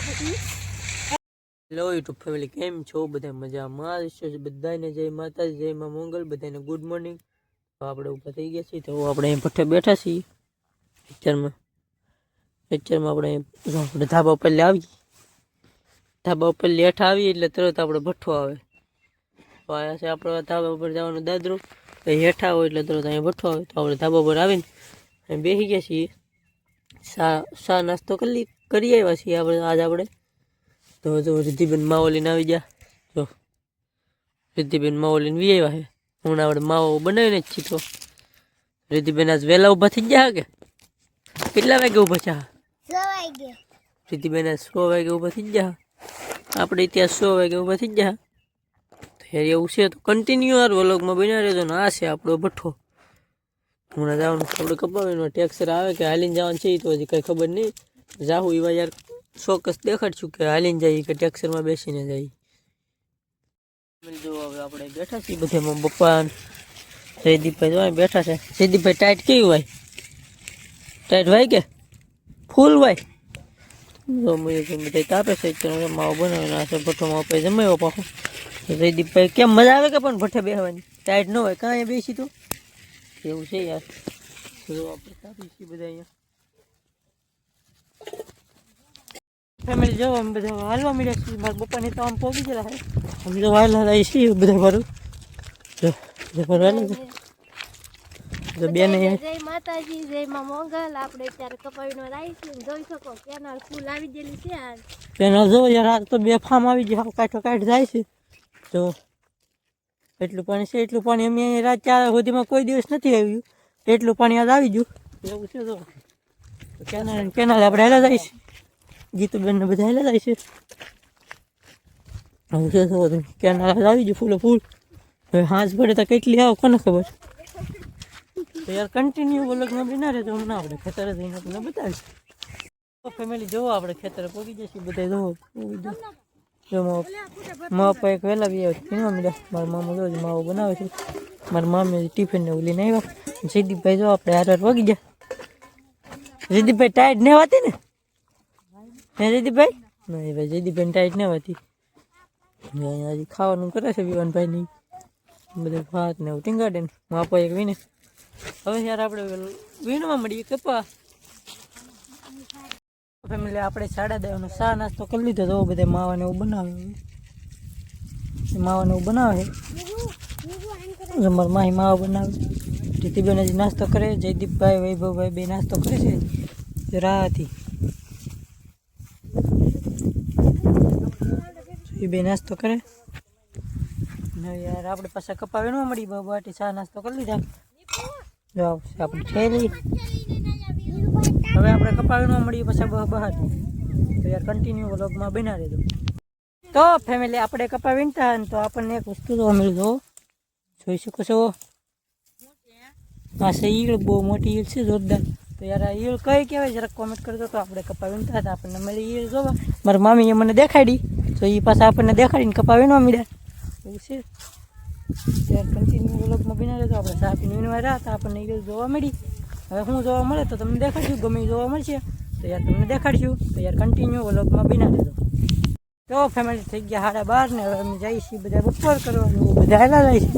Hello YouTube family કેમ છો? બધા મજામાં? છો બધાને જય માતાજી, જય મા મંગલ, બધાને ગુડ મોર્નિંગ તો આપણે ઊભા થઈ ગયા છીએ. તો આપણે અહીં ભઠ્ઠે બેઠા છીએ. પિક્ચરમાં પિક્ચરમાં આપણે આપણે ધાબા ઉપર લે આવી ધાબા ઉપર લેઠ આવીએ એટલે તરત આપણે ભઠ્ઠો આવે. તો આયા છે આપણે ધાબા ઉપર જવાનું દાદરું. હેઠા હોય એટલે તરત અહીંયા ભઠ્ઠો આવે. તો આપણે ધાબા પર આવીને અહીં બેસી ગયા છીએ. સા સા નાસ્તો કરી કરી આવ્યા છીએ આપણે આજ આપણે. તો જો રિદ્ધિબેન માવો આવી ગયા. જો રિદ્ધિબેન માવો લઈને વી આવ્યા છે. હું આપણે માવો બનાવીને જ છીએ તો. રિદ્ધિબેન આજ વહેલા ઊભા થઈ ગયા કે? કેટલા વાગે ઊભા છે? રિદ્ધિબેન આજ સો વાગે ઊભા થઈ ગયા. આપણે ત્યાં સો વાગે ઊભા થઈ ગયા. તો યાર એવું છે તો કન્ટિન્યુ યાર વ્લોગમાં બન્યા રહેજો ને આ છે આપણો ભઠ્ઠો. હમણાં જવાનું આપણે કપાવીનો. ટેક્સર આવે કે હાલીને જવાનું છે તો હજી કંઈ ખબર નહીં. જાહું એવા યાર ચોક્કસ દેખાડશું કે હાલીને જઈએ કે ટેક્સરમાં બેસીને જઈએ જો હવે આપણે બેઠા છીએ બધામાં પપ્પા જયદીપભાઈ જો અહીં બેઠા છે. જયદીપભાઈ ટાઈટ કેવી હોય? ટાઈટ હોય કે? ફૂલ હોય? જો મને તો બધા તાપે છે અત્યારે માવો બનાવીને આ છે ભઠ્ઠો માવો પછી જમાયો પાછો તો જયદીપભાઈ કેમ મજા આવે કે પણ ભઠ્ઠે બેસવાની ટાઈટ ન હોય કાંઈ બેસી તો? એવું છે યાર. જો આપણે તાપી છીએ બધા અહીંયા. ફેમિલી જો અમે બધા હાલવા મળ્યા છીએ. મારા પપ્પાને તો આમ પહોંચી ગયેલા છે. અમે તો હાલવા રહી છીએ બધા મારું જો જો ફરવા જો બેન જય માતાજી જય માં મોગલ આપણે અત્યારે કપાવીનો રાઈશું જોઈ શકો કેનાલ ફૂલ આવી ગયેલી છે આજ કેનાલ જો યાર આજ તો બે ફામ આવી ગયા કાઠો કાઠ જાય છે. જો એટલું પાણી છે એટલું પાણી અમે અહીંયા રાત ચાર સુધીમાં કોઈ દિવસ નથી આવ્યું. એટલું પાણી આજ આવી ગયું. એવું છે તો કેનાલ કેનાલ આપણે હેલા જાય છે. ગીતુબેન ને બધા જાય છે. આવું છે તો કેનાલ આવી ગયું ફૂલો ફૂલ. હવે હાંસ પડે તો કેટલી આવો કોને ખબર? તો યાર કન્ટિન્યુ બોલકમાં ના રહે તો હમણાં આપણે ખેતરે જઈને તમને બતાવીશું. ફેમિલી જોવો આપણે ખેતરે પહોંચી જશે બધા જોવો. જો માવો માવો પા એક વહેલા બી પીવા મળ્યા મારા મામા જો માવો બનાવે છે. મારા મામી ટિફિન ને લઈને આવ્યા. જયદીપભાઈ જો આપણે હાર પગી ગયા. જયદીપભાઈ ટાયર્ડ ને વાતી ને? હે જયદીપભાઈ? નહીં ભાઈ જયદીપભાઈ ટાઈટ ને હતી. અહીંયા હજી ખાવાનું કરે છે વિવાનભાઈ નહીં બધું ભાત ને એવું ટીંગાડે ને માપો એક વીને. હવે યાર આપણે વીણવા મળીએ કપા ફેમિલી આપણે સાડા દેવાનો સા નાસ્તો કરી લીધો તો બધે માવાને એવું બનાવે માવાને એવું બનાવે. છે માહી માવા બનાવે. જીતીબેન હજી નાસ્તો કરે, જયદીપભાઈ, વૈભવભાઈ બે નાસ્તો કરે છે. રાહથી એ બે નાસ્તો કરે. ને યાર આપણે પાછા કપાવે ન મળી બાટી ચા નાસ્તો કરી લીધા. જો આવશે આપણે થેલી. હવે આપણે કપાવે ન મળીએ પછી બહાર. તો યાર કન્ટિન્યુ વ્લોગમાં બના રહેજો. તો ફેમિલી આપણે કપા વીણતા તો આપણને એક વસ્તુ જોવા મળ્યું જોઈ શકો છો. પાસે ઈળ બહુ મોટી ઈળ છે, જોરદાર. તો યાર આ ઈળ કઈ કહેવાય? જરાક કોમેન્ટ કરજો તો આપણે કપા વીણતા હતા આપણને મળી ઈળ જોવા. મારા મામીએ મને દેખાડી. તો એ પાછા આપણને દેખાડીને કપા ન મળ્યા એવું છે. ત્યારે કન્ટિન્યુ વ્લોગમાં બિના રહેતો આપણે ચા પીને વીણવા રહ્યા હતા. આપણને એ જોવા મળી. હવે હું જોવા મળે તો તમને દેખાડશું. ગમે જોવા મળશે, તો યાર તમને દેખાડશું. તો યાર કન્ટિન્યુ વ્લોગમાં બિના રહેતો તો ફેમિલી થઈ ગયા સાડા બાર ને હવે અમે જઈએ છીએ બધા બપોર કરવાનું. બધા હેલા જાય છે.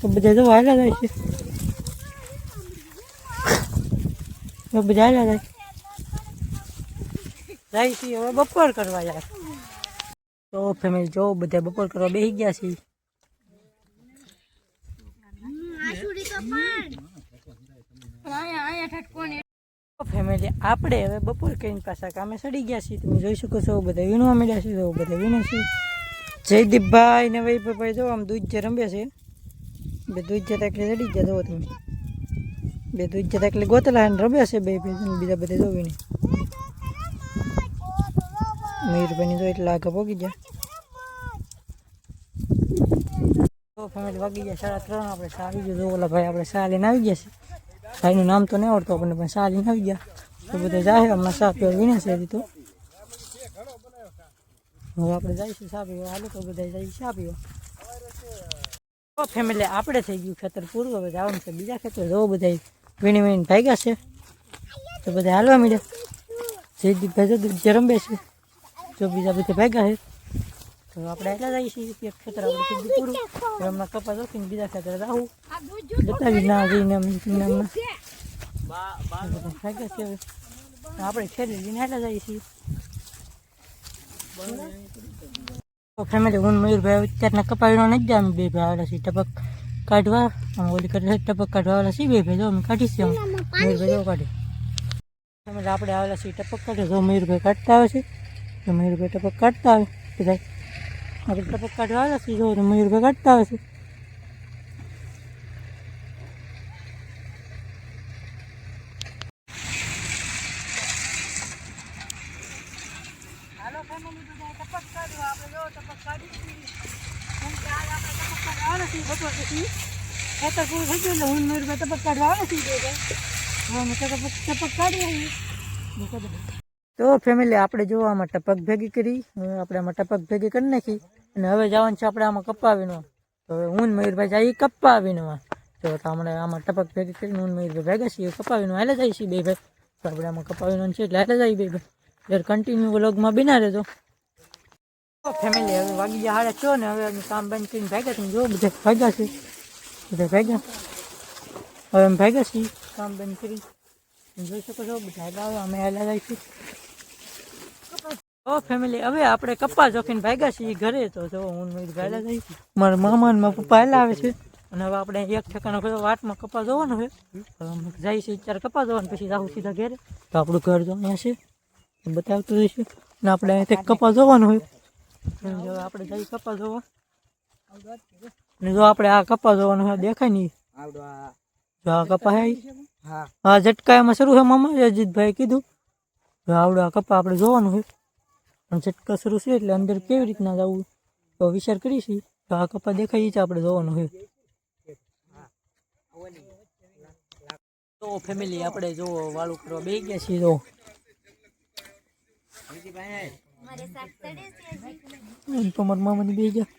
તો બધા જો હેલા જાય છે. બધા હેલા જાય જાય છીએ હવે બપોર કરવા યાર. તો ફેમિલી જો બધા બપોર કરવા બેસી ગયા છીએ ફેમિલી આપણે હવે બપોર કરીને પાછા કામે સડી ગયા છીએ. તમે જોઈ શકો છો, બધા વીણવા મળ્યા છે, તો બધા વીણે છે. જયદીપભાઈ ને વૈભવભાઈ જો, આમ દૂધ જે રમ્યા છે. બે દૂધ જતા એટલે ચડી ગયા જુઓ તમે. બે દૂધ જતા એટલે ગોતલા રમ્યા છે, બે ભાઈ બીજા બધા જો વીણે મયુરભાઈની જો એટલે આગળ પોગી ગયા તો ફેમિલી વાગી ગયા સાડા ત્રણ આપણે સા આવી ગયો જો ઓલા ભાઈ આપણે સા લઈને આવી ગયા છે ભાઈનું નામ તો નહીં આવડતું આપણને પણ સા લઈને આવી ગયા તો બધા જાય હમણાં સા પીવા વીણે છે હજી તો હવે આપણે જઈશું સા પીવા હાલો તો બધા જઈએ સા પીવા તો ફેમિલી આપણે થઈ ગયું ખેતર પૂરું હવે જવાનું છે બીજા ખેતર જો બધા વીણી વીણી ભાગ્યા છે તો બધા હાલવા મળ્યા જયદીપભાઈ તો દૂધ રમે છે જો બીજા બધા ભેગા છે. તો આપણે એટલા જઈએ છીએ એક ખેતર આપણે સીધું પૂરું. તો હમણાં કપાસ ઓકીને બીજા ખેતર આવું બતાવી ના જઈને ભેગા છે આપણે ખેડી લઈને એટલા જઈએ છીએ તો ફેમિલી હું મયુરભાઈ અત્યારના કપાવીનો નથી જાય અમે બે ભાઈ આવેલા છીએ ટપક કાઢવા. ઓલી કરી ટપક કાઢવા આવેલા છીએ બે ભાઈ અમે કાઢી છીએ મયુરભાઈ જો કાઢી. આપણે આવેલા છીએ ટપક કાઢે જો મયુરભાઈ કાઢતા આવે છે. તો મયુરભાઈ ટપક કાઢતા આવે બધા આપણે ટપક કાઢવા આવેલા છીએ જો તો મયુરભાઈ કાઢતા આવે છે હાલો ફેમિલી બધા ટપક કાઢવા આપણે જો ટપક કાઢી છીએ કેમ કે આજ આપણે ટપક કાઢવા આવે છે બપોર પછી ખેતર પૂરું થઈ ગયું એટલે હું ને મયુરભાઈ ટપક કાઢવા આવે છે બે ભાઈ હવે અમે ટપક ટપક કાઢી આવીએ તો ફેમિલી આપણે જો આમાં ટપક ભેગી કરી, હવે આપણે આમાં ટપક ભેગી કરી નાખી. અને હવે જવાનું છે આપણે આમાં કપાવીનો તો હવે હું ને મયુરભાઈ જઈએ કપાવીનો તો આપણે આમાં ટપક ભેગી કરીને હું ને મયુરભાઈ ભેગા છીએ કપાવીનો હાલે જાય છે બે ભાઈ. તો આપણે આમાં કપાવીનો છે એટલે હાલે જાય બે ભાઈ. એટલે કન્ટિન્યુ વ્લોગમાં બિના રહેજો. ફેમિલી હવે વાગી ગયા હાડે છો ને, હવે અમે કામ બંધ કરીને ભાગ્યા છીએ જો બધા ભાગ્યા છે બધા ભાગ્યા હવે અમે ભાગ્યા છીએ, કામ બંધ કરી જોઈ શકો છો, બધા લાવે અમે હેલા જઈશું ઓ ફેમિલી હવે આપણે કપ્પા જોખીને ભાગ્યા છીએ ઘરે તો જો હું ને મયુર મારા મામા ને મારા પપ્પા હેલા આવે છે. અને હવે આપણે એક ઠેકાનો બધો વાટમાં કપ્પા જોવાનું હોય જાય છીએ ત્યારે કપ્પા જોવાનું પછી જાઉં સીધા ઘરે. તો આપણું ઘર જો અહીંયા છે. બતાવતું રહીશું અને આપણે અહીંથી કપ્પા જોવાનું હોય. આપણે જઈ કપ્પા જોવા. અને જો આપણે આ કપા જોવાનું હોય દેખાય નહીં. જો આ કપા હે. હા ઝટકા એમાં શરૂ છે મામા અજીતભાઈ કીધું. જો આવડે આ કપા આપણે જોવાનું હોય. ઝટકા શરૂ છે એટલે અંદર કેવી રીતના જવું? તો વિચાર કરીશું તો આ કપા દેખાય છે આપણે જોવાનું હોય તો ફેમિલી આપણે જો વાળું કરવા બે ગયા છીએ જો મારે શાક ચડે છે હજી. એમ તો મારા મામાની બે ગયા.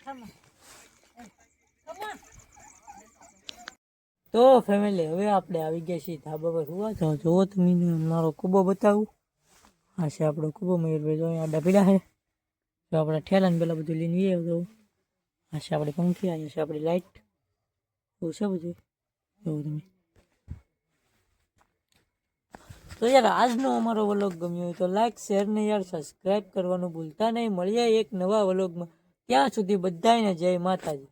તો ફેમિલી હવે આપણે આવી ગયા છીએ ધાબા પર હોવા. જાઓ જુઓ તમે મારો કૂબો બતાવું. આ છે આપણો કૂબો મયુરભાઈ જો અહીંયા આડા પીડા છે. તો આપણે ઠેલા ને પેલા બધું લઈને જઈએ તો. આ છે આપણી પંખી, અહીંયા છે આપણી લાઇટ એવું છે બધું? એવું તમે. તો યાર, આજનો અમારો વલોગ ગમ્યો હોય તો લાઈક, શેર ને યાર સબસ્ક્રાઈબ કરવાનું ભૂલતા નહીં. મળીએ એક નવા વલોગમાં. ત્યાં સુધી બધાને જય માતાજી.